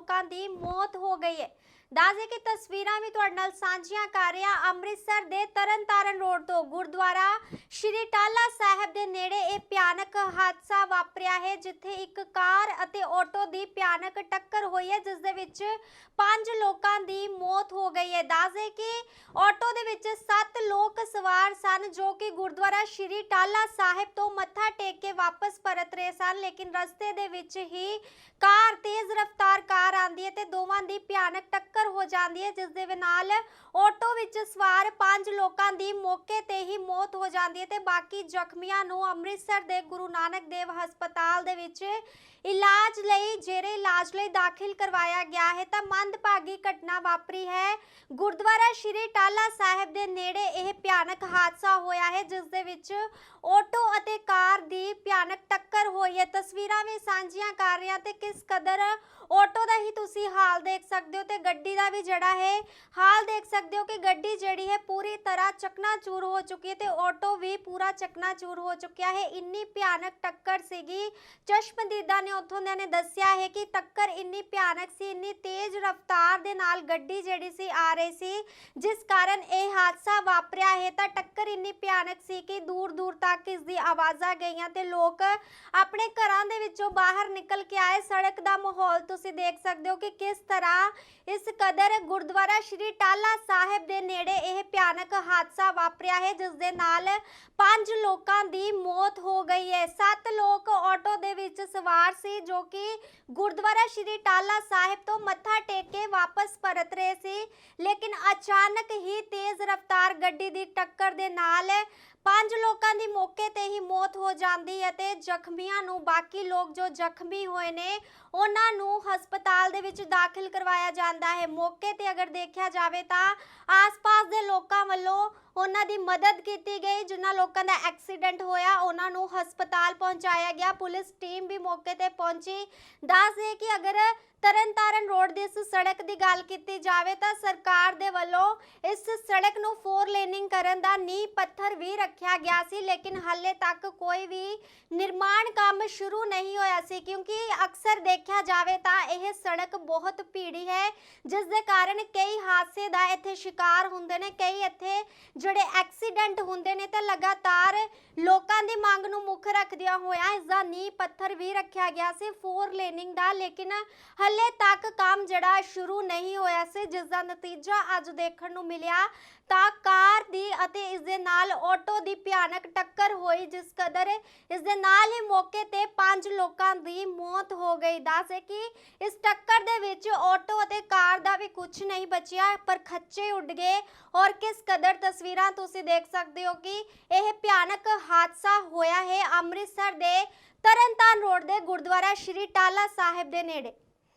ਲੋਕਾਂ ਦੀ ਮੌਤ ਹੋ ਗਈ ਹੈ। ਦੱਸਦੇ ਕਿ ਤਸਵੀਰਾਂ ਵੀ ਤੁਹਾਡੇ ਨਾਲ ਸਾਂਝੀਆਂ ਕਰ ਰਿਹਾ ਅੰਮ੍ਰਿਤਸਰ ਦੇ ਤਰਨਤਾਰਨ ਰੋਡ ਤੋਂ। ਗੁਰਦੁਆਰਾ ਸ਼੍ਰੀ ਟਾਲਾ ਸਾਹਿਬ ਦੇ ਨੇੜੇ ਇਹ ਭਿਆਨਕ ਹਾਦਸਾ ਵਾਪਰਿਆ ਹੈ, ਜਿੱਥੇ ਇੱਕ ਕਾਰ ਅਤੇ ਆਟੋ ਦੀ ਭਿਆਨਕ ਟੱਕਰ ਹੋਈ ਹੈ, ਜਿਸ ਦੇ ਵਿੱਚ ਪੰਜ ਲੋਕਾਂ ਦੀ ਮੌਤ ਹੋ ਗਈ ਹੈ। ਦੱਸਦੇ ਕਿ ਆਟੋ ਦੇ ਵਿੱਚ 7 ਲੋਕ ਸਵਾਰ ਸਨ, ਜੋ ਕਿ ਗੁਰਦੁਆਰਾ ਸ਼੍ਰੀ ਟਾਲਾ ਸਾਹਿਬ ਤੋਂ ਮੱਥਾ ਟੇਕ ਕੇ ਵਾਪਸ ਪਰਤ ਰਹੇ ਸਨ, ਲੇਕਿਨ ਰਸਤੇ ਦੇ ਵਿੱਚ ਹੀ ਕਾਰ ਤੇਜ਼ ਰਫ਼ਤਾਰ ਕਾਰ ਆਂਦੀ ਹੈ ਤੇ ਦੋਵਾਂ ਦੀ ਭਿਆਨਕ ਟੱਕਰ ਹੋ ਜਾਂਦੀ ਹੈ ਜਿਸ ਦੇ ਨਾਲ ਆਟੋ ਵਿੱਚ ਸਵਾਰ ਪੰਜ ਲੋਕਾਂ ਦੀ ਮੌਕੇ ਤੇ ਹੀ ਮੌਤ ਹੋ ਜਾਂਦੀ ਹੈ ਤੇ ਬਾਕੀ ਜ਼ਖਮੀਆਂ ਨੂੰ ਅੰਮ੍ਰਿਤਸਰ ਦੇ ਗੁਰੂ ਨਾਨਕ ਦੇਵ ਹਸਪਤਾਲ ਦੇ ਵਿੱਚ ਇਲਾਜ ਲਈ ਜੇਰੇ ਇਲਾਜ ਲਈ ਦਾਖਲ ਕਰਵਾਇਆ ਗਿਆ ਹੈ, ਤਾਂ ਮੰਦਭਾਗੀ ਘਟਨਾ ਵਾਪਰੀ ਹੈ। ਗੁਰਦੁਆਰਾ ਸ਼੍ਰੀ ਟਾਲਾ ਸਾਹਿਬ ਦੇ ਨੇੜੇ ਇਹ ਭਿਆਨਕ ਹਾਦਸਾ ਹੋਇਆ ਹੈ ਜਿਸ ਦੇ ਵਿੱਚ ਆਟੋ ਅਤੇ ਕਾਰ ਦੀ ਭਿਆਨਕ ਟੱਕਰ ਹੋਈ ਹੈ। ਤਸਵੀਰਾਂ ਵੀ ਸਾਂਝੀਆਂ ਕਰ ਰਿਹਾ ਤੇ ਕਿਸ ਕਦਰ ਆਟੋ ਦਾ ਹੀ ਤੁਸੀਂ ਹਾਲ ਦੇਖ ਸਕਦੇ ਹੋ ਤੇ ਗੱਡੀ ਦਾ ਵੀ ਜਿਹੜਾ ਹੈ, ਹਾਲ ਦੇਖ ਸਕਦੇ ਹੋ ਕਿ ਗੱਡੀ ਜਿਹੜੀ ਹੈ ਪੂਰੀ ਤਰ੍ਹਾਂ ਚਕਨਾਚੂਰ ਹੋ ਚੁੱਕੀ ਹੈ ਤੇ ਆਟੋ ਵੀ ਪੂਰਾ ਚਕਨਾਚੂਰ ਹੋ ਚੁੱਕਿਆ ਹੈ। ਇੰਨੀ ਭਿਆਨਕ ਟੱਕਰ ਸੀਗੀ। ਚਸ਼ਮਦੀਦਾ ਨੇ ਉੱਥੋਂ ਦੇ ਨੇ ਦੱਸਿਆ ਹੈ ਕਿ ਟੱਕਰ ਇੰਨੀ ਭਿਆਨਕ ਸੀ, ਇੰਨੀ ਤੇਜ਼ ਰਫ਼ਤਾਰ ਦੇ ਨਾਲ ਗੱਡੀ ਜਿਹੜੀ ਸੀ ਆ ਰਹੀ ਸੀ। ਜਿਸ ਕਾਰਨ ਇਹ ਹਾਦਸਾ ਵਾਪਰਿਆ ਹੈ ਤਾਂ ਟੱਕਰ ਇੰਨੀ ਭਿਆਨਕ ਸੀ ਕਿ ਦੂਰ ਦੂਰ ਤੱਕ ਇਸ ਦੀ ਆਵਾਜ਼ਾਂ ਗਈਆਂ ਤੇ ਲੋਕ ਆਪਣੇ ਘਰਾਂ ਦੇ ਵਿੱਚੋਂ ਬਾਹਰ ਨਿਕਲ ਕੇ ਆਏ। ਸੜਕ ਦਾ ਮਾਹੌਲ ਤੁਸੀਂ ਦੇਖ ਸਕਦੇ ਹੋ ਕਿ ਕਿਸ ਤਰ੍ਹਾਂ ਇਸ ਕਦਰ ਗੁਰਦੁਆਰਾ ਸ਼੍ਰੀ ਟਾਲਾ ਸਾਹਿਬ ਦੇ ਨੇੜੇ ਇਹ ਭਿਆਨਕ ਹਾਦਸਾ ਵਾਪਰਿਆ ਹੈ, ਜਿਸ ਦੇ ਨਾਲ ਪੰਜ ਲੋਕਾਂ ਦੀ ਮੌਤ ਹੋ ਗਈ ਹੈ। ਸੱਤ ਲੋਕ ਆਟੋ ਦੇ ਵਿੱਚ ਸਵਾਰ ਸੀ, ਜੋ ਕਿ ਗੁਰਦੁਆਰਾ ਸ਼੍ਰੀ ਟਾਲਾ ਸਾਹਿਬ ਤੋਂ ਮੱਥਾ ਟੇਕ ਕੇ ਵਾਪਸ ਪਰਤ ਰਹੇ ਸੀ, ਲੇਕਿਨ ਅਚਾਨਕ ਹੀ ਤੇਜ਼ ਰਫ਼ਤਾਰ ਗੱਡੀ ਦੀ ਟੱਕਰ ਦੇ ਨਾਲ ਪੰਜ ਲੋਕਾਂ ਦੀ ਮੌਕੇ ਤੇ ਹੀ ਮੌਤ ਹੋ ਜਾਂਦੀ ਹੈ ਤੇ ਜ਼ਖਮੀਆਂ ਨੂੰ ਬਾਕੀ ਲੋਕ ਜੋ ਜ਼ਖਮੀ ਹੋਏ ਨੇ, ਉਹਨਾਂ ਨੂੰ ਹਸਪਤਾਲ ਦੇ ਵਿੱਚ ਦਾਖਲ ਕਰਵਾਇਆ ਜਾਂਦਾ ਹੈ। ਮੌਕੇ ਤੇ ਅਗਰ ਦੇਖਿਆ ਜਾਵੇ ਤਾਂ ਆਸ-ਪਾਸ ਦੇ ਲੋਕਾਂ ਵੱਲੋਂ ਉਹਨਾਂ ਦੀ ਮਦਦ ਕੀਤੀ ਗਈ, ਜਿਨ੍ਹਾਂ ਲੋਕਾਂ ਦਾ ਐਕਸੀਡੈਂਟ ਹੋਇਆ, ਉਹਨਾਂ ਨੂੰ ਹਸਪਤਾਲ ਪਹੁੰਚਾਇਆ ਗਿਆ। ਪੁਲਿਸ ਟੀਮ ਵੀ ਮੌਕੇ ਤੇ ਪਹੁੰਚੀ। ਦੱਸ ਦੇ ਕਿ ਅਗਰ ਤਰਨਤਾਰਨ ਰੋਡ ਦੀ ਇਸ ਸੜਕ ਦੀ ਗੱਲ ਕੀਤੀ ਜਾਵੇ ਤਾਂ ਸਰਕਾਰ ਦੇ ਵੱਲੋਂ ਇਸ ਸੜਕ ਨੂੰ ਫੋਰ ਲੇਨਿੰਗ ਕਰਨ ਦਾ ਨੀਂਹ ਪੱਥਰ ਵੀ ਰੱਖਿਆ ਗਿਆ ਸੀ, ਲੇਕਿਨ ਹਾਲੇ ਤੱਕ ਕੋਈ ਵੀ ਨਿਰਮਾਣ ਕੰਮ ਸ਼ੁਰੂ ਨਹੀਂ ਹੋਇਆ ਸੀ, ਕਿਉਂਕਿ ਅਕਸਰ ਦੇਖਿਆ ਜਾਵੇ ਤਾਂ ਇਹ ਸੜਕ ਬਹੁਤ ਭੀੜੀ ਹੈ, ਜਿਸ ਦੇ ਕਾਰਨ ਕਈ ਹਾਦਸੇ ਦਾ ਇੱਥੇ ਸ਼ਿਕਾਰ ਹੁੰਦੇ ਨੇ, ਕਈ ਇੱਥੇ ਜਿਹੜੇ ਐਕਸੀਡੈਂਟ ਹੁੰਦੇ ਨੇ ਤੇ ਲਗਾਤਾਰ ਲੋਕਾਂ ਦੀ ਮੰਗ ਨੂੰ ਮੁੱਖ ਰੱਖਦਿਆਂ ਹੋਇਆ ਇਸ ਦਾ ਨੀਂਹ ਪੱਥਰ ਵੀ ਰੱਖਿਆ ਗਿਆ ਸੀ ਫੋਰ ਲੇਨਿੰਗ ਦਾ, ਲੇਕਿਨ ਹਲੇ ਤੱਕ ਕੰਮ ਜਿਹੜਾ ਸ਼ੁਰੂ ਨਹੀਂ ਹੋਇਆ ਸੀ ਜਿਸ ਦਾ ਨਤੀਜਾ ਅੱਜ ਦੇਖਣ ਨੂੰ ਮਿਲਿਆ। ਤਾਂ ਕਾਰ ਦੀ ਅਤੇ ਇਸ ਦੇ ਨਾਲ ਆਟੋ ਦੀ ਭਿਆਨਕ ਟੱਕਰ ਹੋਈ, ਜਿਸ ਕਦਰ ਇਸ ਦੇ ਨਾਲ ਹੀ ਮੌਕੇ ਤੇ ਪੰਜ ਲੋਕਾਂ ਦੀ ਮੌਤ ਹੋ ਗਈ। ਦੱਸੇ ਕਿ ਇਸ ਟੱਕਰ ਦੇ ਵਿੱਚ ਆਟੋ ਅਤੇ ਕਾਰ ਦਾ ਵੀ ਕੁਝ ਨਹੀਂ ਬਚਿਆ, ਪਰ ਖੱਚੇ ਉੱਡ ਗਏ ਔਰ ਕਿਸ ਕਦਰ ਤਸਵੀਰ ਤਸਵੀਰਾਂ ਤੁਸੀਂ ਦੇਖ ਸਕਦੇ ਹੋ ਕਿ ਇਹ ਭਿਆਨਕ ਹਾਦਸਾ ਹੋਇਆ ਹੈ ਅੰਮ੍ਰਿਤਸਰ ਦੇ ਤਰਨਤਾਰਨ ਰੋਡ ਦੇ ਗੁਰਦੁਆਰਾ ਸ਼੍ਰੀ ਟਾਲਾ ਸਾਹਿਬ ਦੇ ਨੇੜੇ।